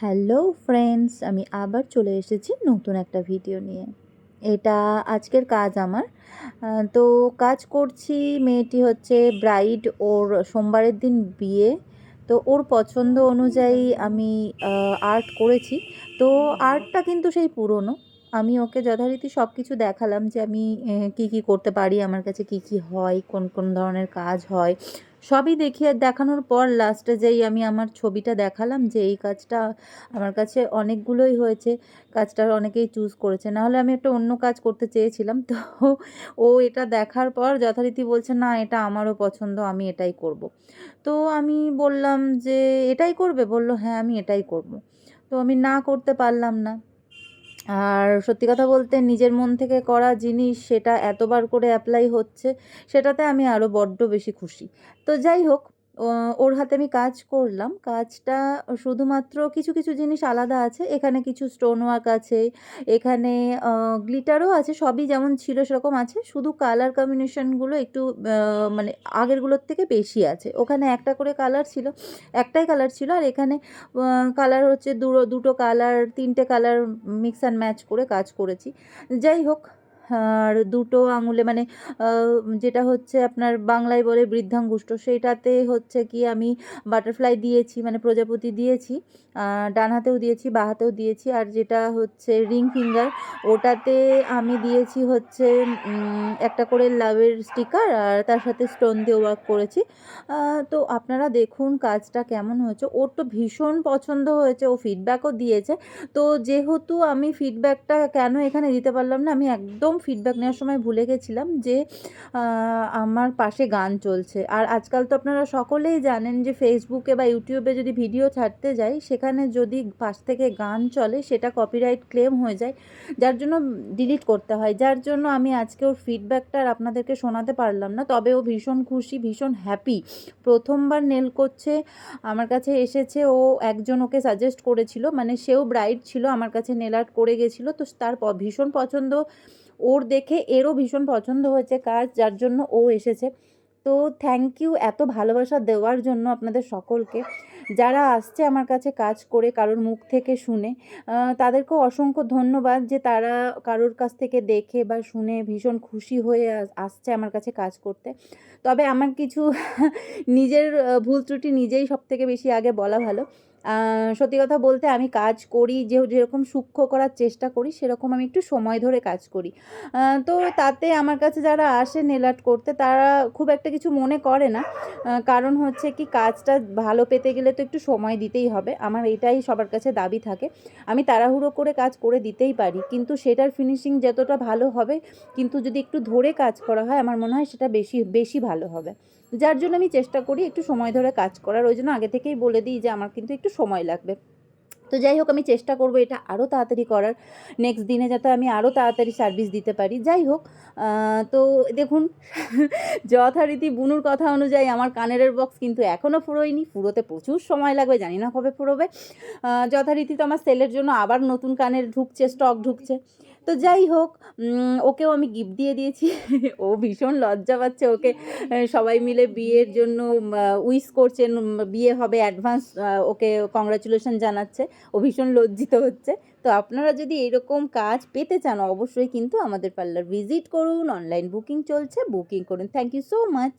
Hello friends, আমি আবার চলে এসেছি নতুন একটা ভিডিও নিয়ে। এটা আজকের কাজ আমার। তো কাজ করছি মেয়েটি হচ্ছে ব্রাইড ওর সোমবারের দিন বিয়ে। তো ওর পছন্দ অনুযায়ী আমি আর্ট করেছি। তো আর্টটা কিন্তু সেই পুরনো। আমি ওকে যথারীতি সব কিছু দেখালাম যে আমি কি কি করতে পারি, আমার কাছে কি কি হয়, কোন কোন ধরনের কাজ হয় সবই দেখিয়ে দেখানোর পর লাস্টে যেই আমি আমার ছবিটা দেখালাম যে এই কাজটা আমার কাছে অনেকগুলোই হয়েছে কাজটার অনেকেই চুজ করেছে নাহলে আমি একটা অন্য কাজ করতে চেয়েছিলাম, তো ও এটা দেখার পর যথারীতি বলছে, না, এটা আমারও পছন্দ, আমি এটাই করব। তো আমি বললাম যে, এটাই করবে বলল হ্যাঁ আমি এটাই করব। তো আমি না করতে পারলাম না আর সত্যি কথা বলতে নিজের মন থেকে করা জিনিস সেটা এতবার করে অ্যাপ্লাই হচ্ছে, সেটাতে আমি আরও বড্ড বেশি খুশি। তো যাই হোক ওর হাতে আমি কাজ করলাম। কাজটা শুধুমাত্র কিছু কিছু জিনিস আলাদা আছে। এখানে কিছু স্টোন ওয়ার্ক আছে, এখানে গ্লিটারও আছে, সবই যেমন ছিল সেরকম আছে। শুধু কালার কম্বিনেশনগুলো একটু মানে আগেরগুলোর থেকে বেশি আছে। ওখানে একটা করে কালার ছিল, একটাই কালার ছিল। আর এখানে কালার হচ্ছে দুটো দুটো কালার তিনটে কালার মিক্স অ্যান্ড ম্যাচ করে কাজ করেছি। যাই হোক আর দুটো আঙুলে মানে যেটা হচ্ছে আপনার বাংলায় বলে বৃদ্ধাঙ্গুষ্ঠ, সেইটাতে হচ্ছে কি আমি বাটারফ্লাই দিয়েছি মানে প্রজাপতি দিয়েছি ডান হাতেও দিয়েছি বা হাতেও দিয়েছি, আর যেটা হচ্ছে রিং ফিঙ্গার, ওটাতে আমি দিয়েছি হচ্ছে একটা করে লাভের স্টিকার আর তার সাথে স্টোন দিয়ে ওয়ার্ক করেছি। তো আপনারা দেখুন কাজটা কেমন হয়েছে। ওর তো ভীষণ পছন্দ হয়েছে, ও ফিডব্যাকও দিয়েছে। তো যেহেতু আমি ফিডব্যাকটা কেন এখানে দিতে পারলাম না, আমি একদম ফিডব্যাক নেওয়ার সময় ভুলে গেছিলাম যে আমার পাশে গান চলছে। আর আজকাল তো আপনারা সকলেই জানেন যে ফেসবুকে বা ইউটিউবে যদি ভিডিও ছাড়তে যাই, সেখানে যদি পাশ থেকে গান চলে, সেটা কপিরাইট ক্লেম হয়ে যায়। যার জন্য ডিলিট করতে হয়। যার জন্য আমি আজকে ওর ফিডব্যাকটা আর আপনাদেরকে শোনাতে পারলাম না। তবে ও ভীষণ খুশি, ভীষণ হ্যাপি প্রথমবার নেল করছে, আমার কাছে এসেছে, ও একজন ওকে সাজেস্ট করেছিল। মানে সেও ব্রাইড ছিল, আমার কাছে নেল আর্ট করে গেছিল। তো তার ভীষণ পছন্দ ওর দেখে এরও ভীষণ পছন্দ হয়েছে কাজ, যার জন্য ও এসেছে। তো থ্যাংক ইউ এত ভালোবাসা দেওয়ার জন্য আপনাদের সকলকে। যারা আসছে আমার কাছে কাজ করে কারোর মুখ থেকে শুনে তাদেরকেও অসংখ্য ধন্যবাদ যে তারা কারোর কাছ থেকে দেখে বা শুনে ভীষণ খুশি হয়ে আসছে আমার কাছে কাজ করতে। তবে আমার কিছু নিজের ভুল ত্রুটি নিজেই সব থেকে বেশি আগে বলা ভালো। সত্যি কথা বলতে আমি কাজ করি, যে, যেরকম সূক্ষ্ম করার চেষ্টা করি, সেরকম আমি একটু সময় ধরে কাজ করি। তো তাতে আমার কাছে যারা আসে নেল আর্ট করতে, তারা খুব একটা কিছু মনে করে না। কারণ হচ্ছে কি, কাজটা ভালো পেতে গেলে তো একটু সময় দিতেই হবে। আমার এটাই সবার কাছে দাবি থাকে। আমি তাড়াহুড়ো করে কাজ করে দিতেই পারি, কিন্তু সেটার ফিনিশিং যতটা ভালো হবে, কিন্তু যদি একটু ধরে কাজ করা হয়, আমার মনে হয় সেটা বেশি বেশি ভালো হবে। যার জন্য আমি চেষ্টা করি একটু সময় ধরে কাজ করার, ওই জন্য আগে থেকেই বলে দিই যে আমার কিন্তু একটু সময় লাগবে। তো যাই হোক, আমি চেষ্টা করব এটা আরও তাড়াতাড়ি করার। নেক্সট দিনে যাতে আমি আরও তাড়াতাড়ি সার্ভিস দিতে পারি। যাই হোক তো দেখুন, যথারীতি বুনুর কথা অনুযায়ী আমার কানের বক্স কিন্তু এখনও ফুরোয়নি। ফুরোতে প্রচুর সময় লাগবে, জানি না কবে ফুরোবে। যথারীতি তো আমার সেলের জন্য আবার নতুন কানের ঢুকছে স্টক ঢুকছে। তো যাই হোক ওকেও আমি গিফট দিয়ে দিয়েছি। ও ভীষণ লজ্জা পাচ্ছে ওকে। সবাই মিলে বিয়ের জন্য উইশ করছেন বিয়ে হবে অ্যাডভান্স ওকে কংগ্রাচুলেশন জানাচ্ছে। ও ভীষণ লজ্জিত হচ্ছে। তো আপনারা যদি এরকম কাজ পেতে চান, অবশ্যই কিন্তু আমাদের পার্লার ভিজিট করুন, অনলাইন বুকিং চলছে, বুকিং করুন। Thank you so much